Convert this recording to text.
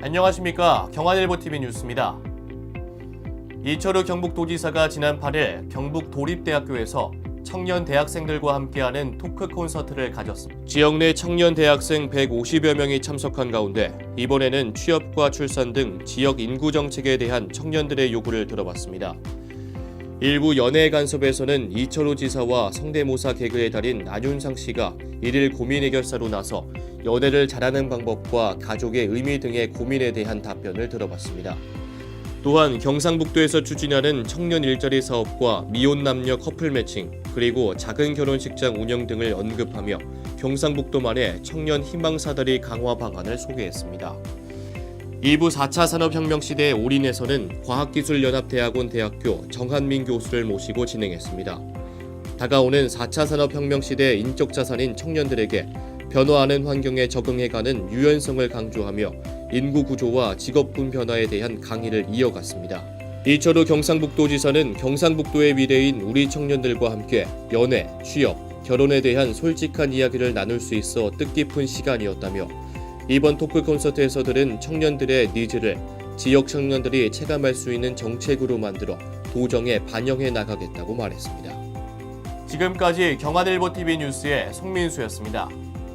안녕하십니까 경안일보 TV 뉴스입니다. 이철우 경북도지사가 지난 8일 경북 도립대학교에서 청년 대학생들과 함께하는 토크 콘서트를 가졌습니다. 지역 내 청년 대학생 150여 명이 참석한 가운데 이번에는 취업과 출산 등 지역 인구 정책에 대한 청년들의 요구를 들어봤습니다. 일부 연예 간섭에서는 이철우 지사와 성대모사 개그의 달인 안윤상 씨가 일일 고민 해결사로 나서 연애를 잘하는 방법과 가족의 의미 등의 고민에 대한 답변을 들어봤습니다. 또한 경상북도에서 추진하는 청년 일자리 사업과 미혼 남녀 커플 매칭 그리고 작은 결혼식장 운영 등을 언급하며 경상북도만의 청년 희망 사다리 강화 방안을 소개했습니다. 2부 4차 산업혁명 시대에 올인해서는 과학기술연합대학원 대학교 정한민 교수를 모시고 진행했습니다. 다가오는 4차 산업혁명 시대 인적 자산인 청년들에게 변화하는 환경에 적응해가는 유연성을 강조하며 인구 구조와 직업군 변화에 대한 강의를 이어갔습니다. 이철우 경상북도지사는 경상북도의 미래인 우리 청년들과 함께 연애, 취업, 결혼에 대한 솔직한 이야기를 나눌 수 있어 뜻깊은 시간이었다며 이번 토크 콘서트에서 들은 청년들의 니즈를 지역 청년들이 체감할 수 있는 정책으로 만들어 도정에 반영해 나가겠다고 말했습니다. 지금까지 경안일보 TV 뉴스의 송민수였습니다.